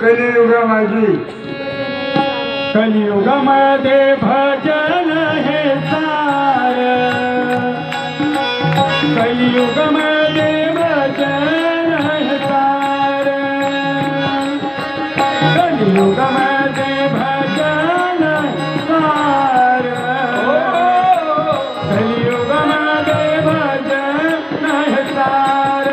कलियुगा माझी कलियुगामध्ये भजन हे सार. कलियुगामध्ये भजन हे सार. कलियुगामध्ये भजन सार. कलियुगामध्ये भजन हे सार.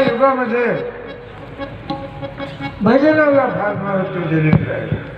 युगामध्ये भजनाला फार महत्व दिलेलं आहे